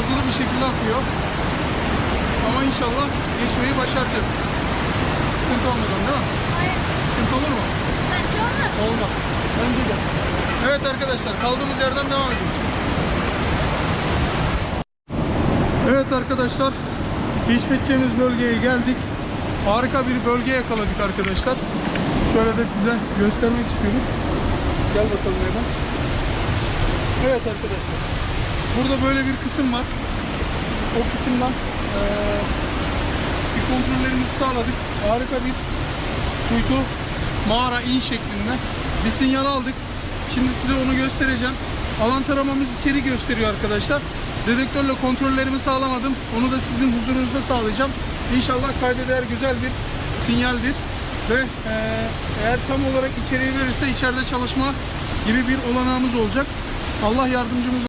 hızlı bir şekilde akıyor. Ama inşallah geçmeyi başaracağız. Sıkıntı olmadan değil mi? Hayır. Sıkıntı olur mu? Bence olmaz. Olmaz. Bence de. Evet arkadaşlar kaldığımız yerden devam ediyoruz. Evet arkadaşlar keşfedeceğimiz bölgeye geldik. Harika bir bölge yakaladık arkadaşlar. Şöyle de size göstermek istiyorum. Gel bakalım Eda. Evet arkadaşlar. Burada böyle bir kısım var. O kısımdan eee, bir kontrollerimizi sağladık. Harika bir kuytu mağara in şeklinde bir sinyal aldık. Şimdi size onu göstereceğim. Alan taramamız içeri gösteriyor arkadaşlar. Dedektörle kontrollerimi sağlamadım. Onu da sizin huzurunuzda sağlayacağım. İnşallah kayda değer güzel bir sinyaldir. Ve eee, eğer tam olarak içeriye verirse içeride çalışma gibi bir olanağımız olacak. Allah yardımcımız